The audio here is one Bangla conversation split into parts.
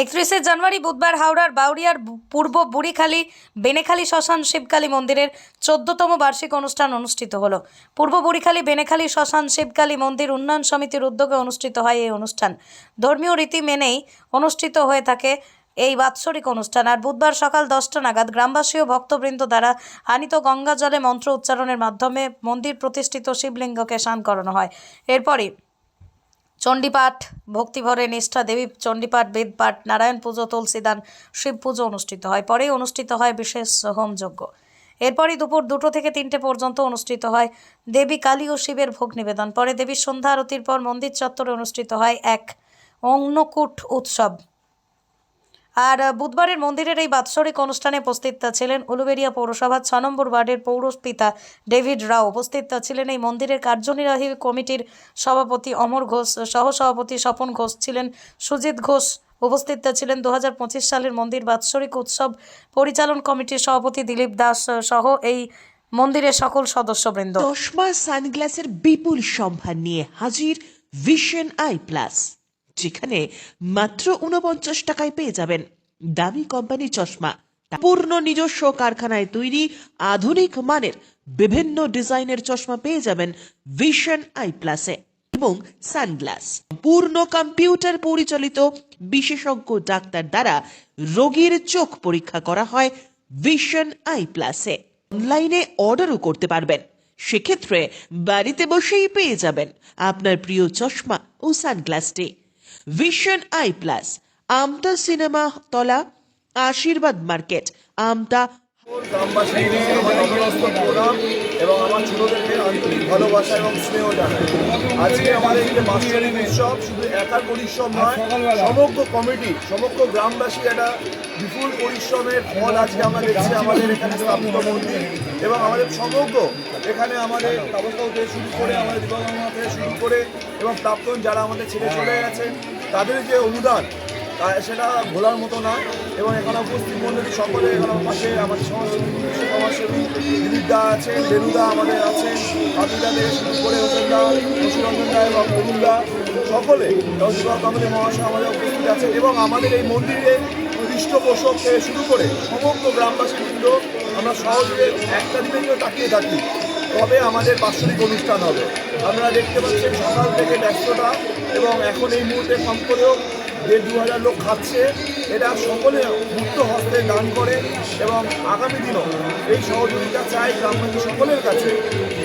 একত্রিশে জানুয়ারি বুধবার হাওড়ার বাউরিয়ার পূর্ব বুড়িখালী, বেনেখালী শ্মশান শিবকালী মন্দিরের চোদ্দতম বার্ষিক অনুষ্ঠান অনুষ্ঠিত হলো। পূর্ব বুড়িখালী, বেনেখালী শ্মশান শিবকালী মন্দির উন্নয়ন সমিতির উদ্যোগে অনুষ্ঠিত হয় এই অনুষ্ঠান। ধর্মীয় রীতি মেনেই অনুষ্ঠিত হয়ে থাকে এই বাৎসরিক অনুষ্ঠান। আর বুধবার সকাল দশটা নাগাদ গ্রামবাসী ও ভক্তবৃন্দ দ্বারা আনিত গঙ্গা জলে মন্ত্র উচ্চারণের মাধ্যমে মন্দির প্রতিষ্ঠিত শিবলিঙ্গকে শান করানো হয়। এরপরই চণ্ডীপাঠ, ভক্তিভরে নিষ্ঠা, দেবী চণ্ডীপাঠ, বেদপাঠ, নারায়ণ পুজো, তুলসীদান, শিব পুজো অনুষ্ঠিত হয়। পরেই অনুষ্ঠিত হয় বিশেষ হোমযজ্ঞ এরপরই দুপুর দুটো থেকে তিনটে পর্যন্ত অনুষ্ঠিত হয় দেবী কালী ও শিবের ভোগ নিবেদন। পরে দেবীর সন্ধ্যা আরতির পর মন্দির চত্বরে অনুষ্ঠিত হয় এক অন্নকূট উৎসব। আর বুধবারের মন্দিরের এই বাৎসরিক অনুষ্ঠানে উপস্থিত ছিলেন উলুবেড়িয়া পৌরসভার ছ নম্বর ওয়ার্ডের পৌরপিতা ডেভিড রাও। উপস্থিত ছিলেন এই মন্দিরের কার্যনির্বাহী কমিটির সভাপতি অমর ঘোষ, সহসভাপতি স্বপন ঘোষ ছিলেন সুজিত ঘোষ। উপস্থিত ছিলেন দু হাজার পঁচিশ সালের মন্দির বাৎসরিক উৎসব পরিচালন কমিটির সভাপতি দিলীপ দাস সহ এই মন্দিরের সকল সদস্যবৃন্দ। চশমা সানগ্লাসের বিপুল সম্ভার নিয়ে হাজির ভিশন আই প্লাস। যেখানে মাত্র উনপঞ্চাশ টাকায় পেয়ে যাবেন দামি কোম্পানি চশমা, পূর্ণ নিজস্ব কারখানায় তৈরি আধুনিক মানের বিভিন্ন ডিজাইনের চশমা পেয়ে যাবেন ভিশন আই প্লাসে এবং সানগ্লাস। পূর্ণ কম্পিউটার পরিচালিত বিশেষজ্ঞ ডাক্তার দ্বারা রোগীর চোখ পরীক্ষা করা হয় ভিশন আই প্লাসে। অনলাইনে অর্ডারও করতে পারবেন। সেক্ষেত্রে বাড়িতে বসেই পেয়ে যাবেন আপনার প্রিয় চশমা ও সানগ্লাসটি। Vision eye plus Amta cinema তলা আশীর্বাদ মার্কেট আমতা এবং আমার ভালোবাসা এবং স্নেহ আজকে একার পরিশ্রম নয় গ্রামবাসী বিপুল পরিশ্রমের ফল আমাদের এখানে মন্দির এবং আমাদের সমগ্র এখানে আমাদের শুরু করে, আমাদের শুরু করে এবং প্রাক্তন যারা আমাদের ছেড়ে চলে গেছেন তাদের যে অনুদান সেটা ভোলার মতো না এবং এখানে উপস্থিত মন্ডলী সকলে এখানে পাশে আমাদের সমাজসেবী দিলীপদা আছেন বেরুদা আমাদের আছেন আবিদা শুরু করে হোসেনদা দা এবং অরুণদা সকলে যুবক মহাশয় আমাদের উপস্থিত আছেন এবং আমাদের এই মন্দিরে পৃষ্ঠপোষক থেকে শুরু করে সমগ্র গ্রামবাসী কিন্তু আমরা সহজে একটা দিনের তাকিয়ে থাকি। কবে আমাদের বাৎসরিক অনুষ্ঠান হবে? আপনারা দেখতে পাচ্ছেন সকাল থেকে ব্যস্ততা এবং এখন এই মুহূর্তে কম করেও দেড় দু হাজার লোক খাচ্ছে, এটা সকলে মুক্ত হস্তে দান করে এবং আগামী দিনও এই সহযোগিতা চাই গ্রামবাসী সকলের কাছে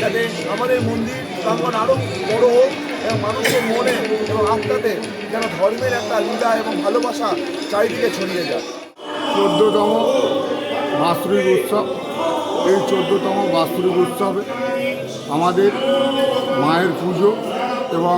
যাতে আমাদের মন্দির প্রাঙ্গন আরও বড় হোক এবং মানুষের মনে এবং আত্মাতে যেন ধর্মের একটা হৃদা এবং ভালোবাসা চারিদিকে ছড়িয়ে যায়। চোদ্দোতম বাৎসরিক উৎসব। এই চোদ্দোতম বাৎসরিক উৎসবে আমাদের মায়ের পুজো এবং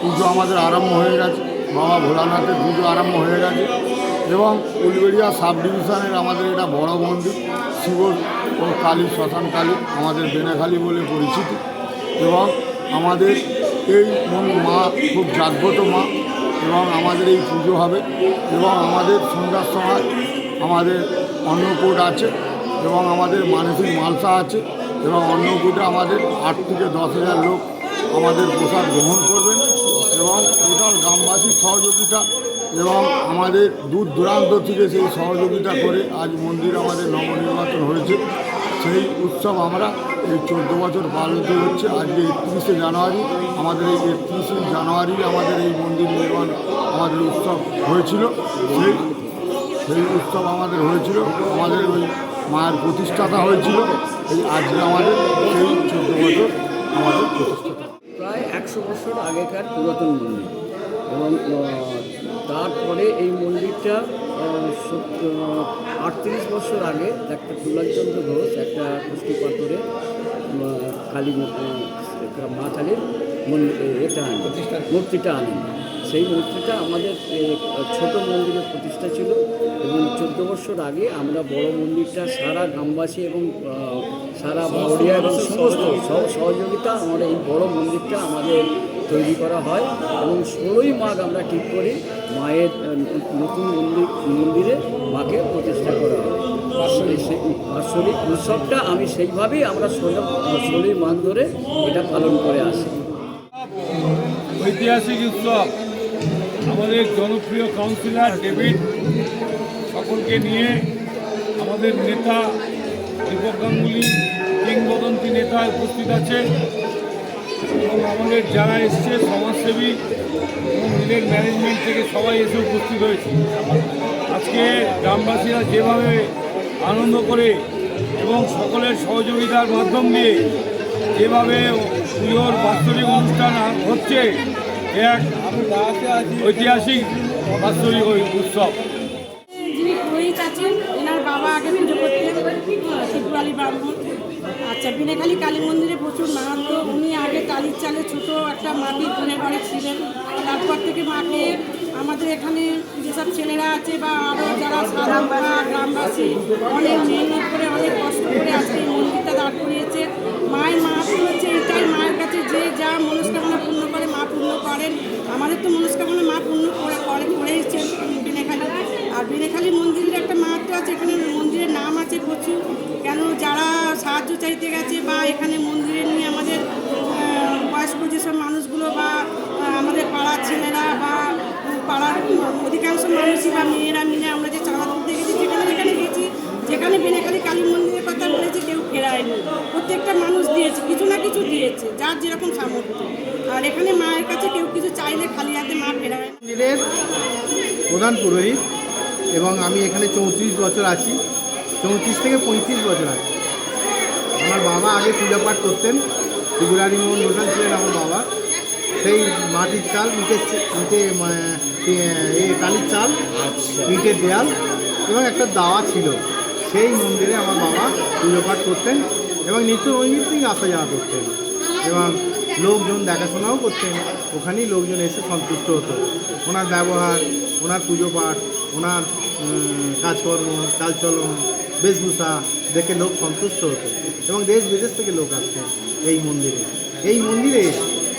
পুজো আমাদের আরম্ভ হয়ে গেছে। বাবা ভোলানাথের পুজো আরম্ভ হয়ে গেছে এবং উলবেড়িয়া সাব ডিভিশনের আমাদের এটা বড় মন্দির, শিব ও কালী শ্মশান কালী আমাদের বেনাখালী বলে পরিচিত এবং আমাদের এই মা খুব জাগ্রত মা এবং আমাদের এই পুজো হবে এবং আমাদের সন্ধ্যার সময় আমাদের অন্নকূট আছে। এবং আমাদের মানসিক মালসা আছে এবং অন্নকূটে আমাদের আট থেকে দশ হাজার লোক আমাদের প্রসাদ গ্রহণ করবেন এবং টোটাল গ্রামবাসীর সহযোগিতা এবং আমাদের দূর দূরান্ত থেকে সেই সহযোগিতা করে আজ মন্দির আমাদের নবনির্বাচন হয়েছে। সেই উৎসব আমরা এই চোদ্দ বছর পালিত হচ্ছে। আজকে একত্রিশে জানুয়ারি, আমাদের এই একত্রিশে জানুয়ারি আমাদের এই মন্দির নির্মাণ আমাদের উৎসব হয়েছিল। সেই সেই উৎসব আমাদের হয়েছিল। আমাদের ওই মায়ের প্রতিষ্ঠাতা হয়েছিল। এই আজকে আমাদের সেই চোদ্দ বছর আমাদের প্রতিষ্ঠাতা। প্রায় একশো বছর আগেকার পুরাতন মন্দির। এবং তারপরে এই মন্দিরটা আটত্রিশ বছর আগে একটা প্রহ্লাদচন্দ্র ঘোষ একটা পুষ্টি পাথরে কালী মা কালীর মন্দির এটা আনেন। মূর্তিটা আনেন। সেই মূর্তিটা আমাদের ছোট মন্দিরের প্রতিষ্ঠা ছিল এবং চোদ্দ বছর আগে আমরা বড় মন্দিরটা সারা গ্রামবাসী এবং সারা বাউরিয়া এবং সমস্ত সহ- সহযোগিতা আমরা এই বড় মন্দিরটা আমাদের তৈরি করা হয় এবং ষোলোই মাঘ আমরা ঠিক করি মায়ের নতুন মন্দির মন্দিরে মাকে প্রতিষ্ঠা করা হয়। বাৎসরিক। উৎসবটা আমি সেইভাবেই আমরা ষোলো ষোলোই মাঘ ধরে এটা পালন করে আসি। ঐতিহাসিক উৎসব। আমাদের জনপ্রিয় কাউন্সিলর ডেভিড সকলকে নিয়ে আমাদের নেতা দীপক গাঙ্গুলি, কিংবদন্তি নেতা উপস্থিত আছে। এবং আমাদের যারা এসছে, সমাজসেবী এবং মিলের ম্যানেজমেন্ট থেকে সবাই এসে উপস্থিত হয়েছে। আজকে গ্রামবাসীরা যেভাবে আনন্দ করে এবং সকলের সহযোগিতার মাধ্যম দিয়ে যেভাবে পুজোর বাৎসরিক অনুষ্ঠান হচ্ছে এক ঐতিহাসিক বাৎসরিক উৎসব। আচ্ছা বিনেখালী কালী মন্দিরে প্রচুর মাহাত্ম। উনি আগে টালির চালে ছোট একটা মাটির গুণের বাড়ি ছিলেন। তারপর থেকে মাকে আমাদের এখানে যেসব ছেলেরা আছে বা আরও যারা সাধারণ গ্রামবাসী, অনেক মেহনত করে, অনেক কষ্ট করে আজকে এই মন্দিরটা দাঁড় করিয়েছে। মায়ের মাহাত্ম হচ্ছে এটাই, মায়ের কাছে যে যা মনস্কামনা পূর্ণ করে মা করেন আমাদের তো মনস্কামনা, মা পূর্ণ করে করে করেইছেন বিনেখালী। আর বিনেখালী মন্দিরের একটা মাহাত্ম আছে, এখানে মন্দিরের নাম আছে প্রচুর। কেন যারা সাহায্য চাইতে গেছে বা এখানে মন্দিরে নিয়ে আমাদের বয়স্ক যেসব মানুষগুলো বা আমাদের পাড়ার ছেলেরা বা পাড়ার অধিকাংশ মানুষই বা মেয়েরা মিলে আমরা যে চাঁদা তুলতে গেছি, যেখানে যেখানে গেছি, যেখানে বেনেখালি কালী মন্দিরের কথা বলেছি, কেউ ফেরায়নি। প্রত্যেকটা মানুষ দিয়েছে, কিছু না কিছু দিয়েছে, যার যেরকম সামর্থ্য। প্রধান পুরোহিত এবং আমি এখানে চৌত্রিশ বছর আছি। চৌত্রিশ থেকে পঁয়ত্রিশ বছর আছি। আমার বাবা আগে পূজা পাঠ করতেন ত্রিপুরারি মোহন প্রধান ছিলেন আমার বাবা। সেই মাটির চাল ইটের ইটে টালির চাল ইটের দেয়াল এবং একটা দাওয়া ছিল। সেই মন্দিরে আমার বাবা পুজো পাঠ করতেন এবং নিত্য নৈমিত্তিক আসা যাওয়া করতেন এবং লোকজন দেখাশোনাও করতেন। ওখানেই লোকজন এসে সন্তুষ্ট হতো। ওনার ব্যবহার ওনার পুজো পাঠ, ওনার কাজকর্ম চালচলন বেশভূষা দেখে লোক সন্তুষ্ট হতো এবং দেশ বিদেশ থেকে লোক আসতেন এই মন্দিরে। এই মন্দিরে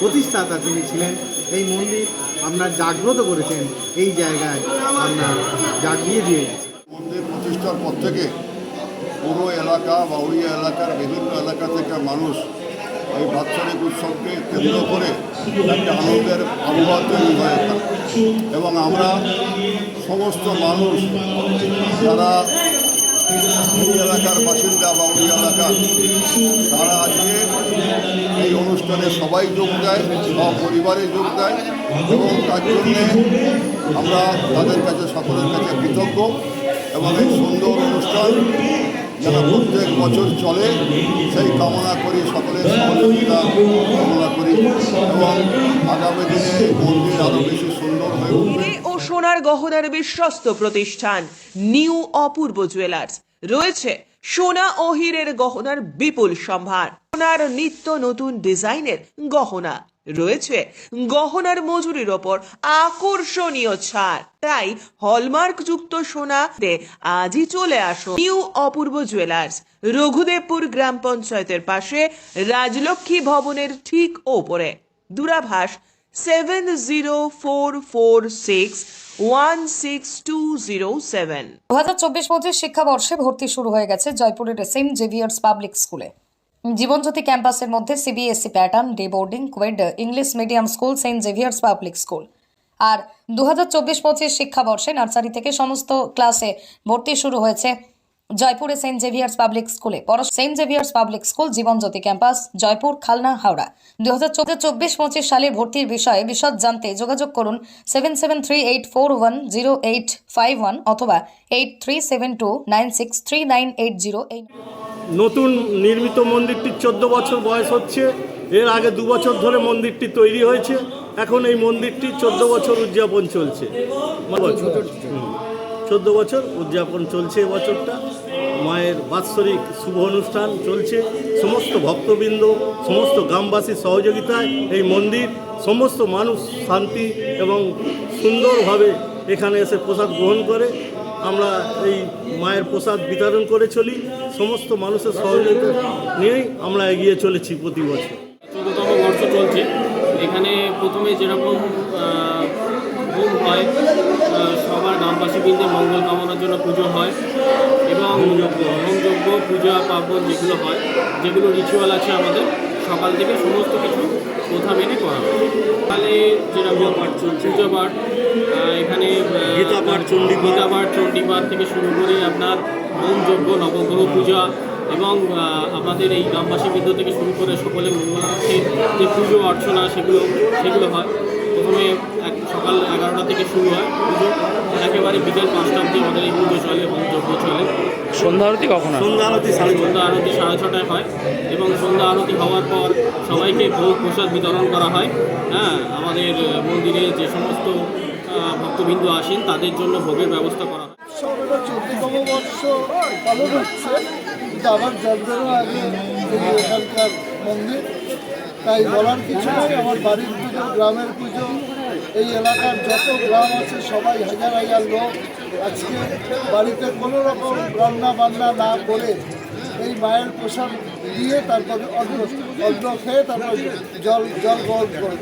প্রতিষ্ঠাতা তিনি ছিলেন। এই মন্দির আপনার জাগ্রত করেছেন, এই জায়গায় আপনার জাগিয়ে দিয়ে মন্দির প্রতিষ্ঠার পর থেকে পুরো এলাকা বাউরিয়া এলাকার বিভিন্ন এলাকা থেকে মানুষ এই বাৎসরিক উৎসবকে কেন্দ্র করে একটা আনন্দের আবহাওয়া তৈরি হয়ে এবং আমরা সমস্ত মানুষ, যারা এই এলাকার বাসিন্দা বাউরি এলাকার, তারা আজকে এই অনুষ্ঠানে সবাই যোগ দেয় সব পরিবারে যোগ দেয় এবং তার জন্যে আমরা তাদের কাছে সকলের কাছে কৃতজ্ঞ এবং এই সুন্দর অনুষ্ঠান যেন প্রত্যেক বছর চলে, সেই কামনা করি সকলের সহযোগিতা, কামনা করি। এবং আগামী দিনে মন্দির আরও বেশি সুন্দর হয়ে উঠবে ও সোনার গহনার বিশ্বস্ত প্রতিষ্ঠান, নিউ অপূর্ব জুয়েলার্স। রয়েছে সোনা ও হীরের গহনার বিপুল সম্ভার। সোনার নিত্য নতুন ডিজাইনের গহনা। রয়েছে গহনার মজুরির ওপর আকর্ষণীয় ছাড়। তাই হলমার্ক যুক্ত সোনাতে আজই চলে আসো নিউ অপূর্ব জুয়েলার্স, রঘুদেবপুর গ্রাম পঞ্চায়েতের পাশে রাজলক্ষ্মী ভবনের ঠিক ওপরে। দূরাভাষ seven zero four four six one six two zero seven. দু হাজার চব্বিশ পঁচিশ শিক্ষাবর্ষে ভর্তি শুরু হয়ে গেছে জয়পুরের সেন্ট জেভিয়ার্স পাবলিক স্কুলে। জীবনজ্যোতি ক্যাম্পাসের মধ্যে CBSE pattern day boarding co-ed English medium school Saint Xavier's public school আর দু হাজার চব্বিশ পঁচিশ শিক্ষাবর্ষে নার্সারি থেকে সমস্ত ক্লাসে ভর্তি শুরু হয়েছে জয়পুরে সেন্ট জেভিয়ার্স পাবলিক স্কুলে পর Saint Xavier's public school Jibanjyoti campus Joypur Khalna Howrah. দু হাজার চব্বিশ পঁচিশ সালের ভর্তির বিষয়ে বিশদ জানতে যোগাযোগ করুন seven seven three eight four one zero eight five one অথবা eight three seven two nine six three nine eight zero এই নতুন নির্মিত মন্দিরটির চোদ্দ বছর বয়স হচ্ছে। এর আগে দু বছর ধরে মন্দিরটি তৈরি হয়েছে। এখন এই মন্দিরটি চোদ্দ বছর উদযাপন চলছে। চোদ্দ বছর উদযাপন চলছে এবছরটা। মায়ের বাৎসরিক শুভ অনুষ্ঠান চলছে। সমস্ত ভক্তবৃন্দ, সমস্ত গ্রামবাসীর সহযোগিতায় এই মন্দির, সমস্ত মানুষ শান্তি এবং সুন্দরভাবে এখানে এসে প্রসাদ গ্রহণ করে। আমরা এই মায়ের প্রসাদ বিতরণ করে চলি। সমস্ত মানুষের সহযোগিতা নিয়েই আমরা এগিয়ে চলেছি প্রতি বছর। চোদ্দতম বর্ষ চলছে। এখানে প্রথমে যেরকম হয় সবার গ্রামবাসীবৃন্দের মঙ্গল কামনার জন্য পুজো হয়। এবং হোমযজ্ঞ পূজা পার্বণ যেগুলো হয় যেগুলো রিচুয়াল আছে আমাদের সকাল থেকে সমস্ত কিছু প্রথা মেনে করা হয় সকালে যেরকম পাঠ চলছে পূজা পাঠ এখানে আহ, গীতাপাঠ, চণ্ডীপাঠ। গীতাপাঠ চণ্ডীপাঠ থেকে শুরু করে আপনার হোমযজ্ঞ নবগ্রহ পূজা এবং আমাদের এই গ্রামবাসী বৃদ্ধ থেকে শুরু করে সকলে মঙ্গলার্থে যে পুজো অর্চনা সেগুলো সেগুলো হয় প্রথমে সকাল এগারোটা থেকে শুরু হয় পুজো। একেবারে বিকেল পাঁচটা অবধি আমাদের এই পুজো চলে হোমযজ্ঞ চলে। সন্ধ্যা আরতি কখন সাড়ে ছটা সন্ধ্যা আরতি সাড়ে ছটায় হয় এবং সন্ধ্যা আরতি হওয়ার পর সবাইকে ভোগ প্রসাদ বিতরণ করা হয়। হ্যাঁ আমাদের মন্দিরে যে সমস্ত ভক্তবৃন্দ আসেন তাদের জন্য ভোগের ব্যবস্থা করা হয়। চোদ্দতম বর্ষ পালন হচ্ছে। কিন্তু আমার জন্মেরও আগে এখানকার মন্দির। তাই বলার কিছু নেই আমার বাড়ির পুজো গ্রামের পুজো এই এলাকার যত গ্রাম আছে, সবাই হাজার হাজার লোক আজকে বাড়িতে কোনো রকম রান্না বান্না না করে এই মায়ের প্রসাদ দিয়ে তারপরে অন্ন অন্ন খেয়ে তারপর জল জল গ্রহণ করে।